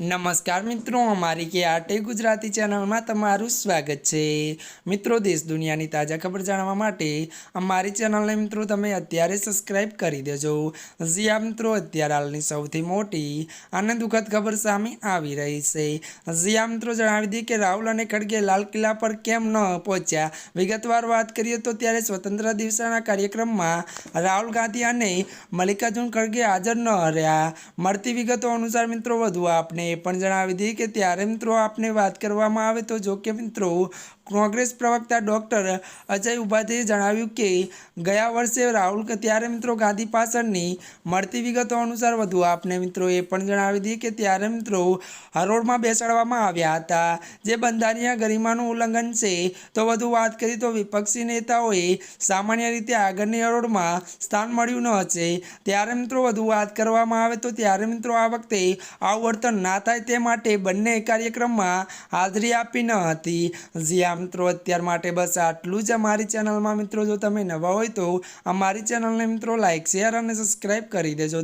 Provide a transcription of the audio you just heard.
નમસ્કાર મિત્રો, અમારી કે આટે ગુજરાતી ચેનલમાં તમારું સ્વાગત છે. મિત્રો, દેશ દુનિયાની તાજા ખબર જાણવા માટે અમારી ચેનલને મિત્રો તમે અત્યારે સબસ્ક્રાઇબ કરી દેજો. જ્યાં મિત્રો, અત્યારે હાલની સૌથી મોટી અને દુઃખદ ખબર સામે આવી રહી છે. જ્યાં મિત્રો, જણાવી દઈએ કે રાહુલ અને ખડગે લાલ કિલ્લા પર કેમ ન પહોંચ્યા? વિગતવાર વાત કરીએ તો ત્યારે સ્વતંત્ર દિવસના કાર્યક્રમમાં રાહુલ ગાંધી અને મલ્લિકાર્જુન ખડગે હાજર ન રહ્યા. મળતી વિગતો અનુસાર મિત્રો, વધુ આપને એ પણ જણાવી દઈએ કે ત્યારે મિત્રો આપને વાત કરવામાં આવે તો જો કે મિત્રો કોંગ્રેસ પ્રવક્તા ડૉક્ટર અજય ઉપાધ્યાયે જણાવ્યું કે, ગયા વર્ષે રાહુલ ત્યારે મિત્રો ગાંધી પાછળની મળતી વિગતો અનુસાર વધુ આપને મિત્રો એ પણ જણાવી દઈએ કે ત્યારે મિત્રો હરોળમાં બેસાડવામાં આવ્યા હતા. જે બંધારણીય ગરિમાનું ઉલ્લંઘન છે, તો વધુ વાત કરી તો વિપક્ષી નેતાઓએ સામાન્ય રીતે આગળની હરોળમાં સ્થાન મળ્યું ન હશે. ત્યારે મિત્રો વધુ વાત કરવામાં આવે તો ત્યારે મિત્રો આ વખતે આવું વર્તન ના થાય તે માટે બંને કાર્યક્રમમાં હાજરી આપી ન હતી. જ્યાં મિત્રો, અત્યાર માટે બસ આટલું જ અમારી ચેનલમાં, મિત્રો. જો તમે નવા હોય તો અમારી ચેનલને, મિત્રો લાઇક શેર અને સબસ્ક્રાઈબ કરી દેજો.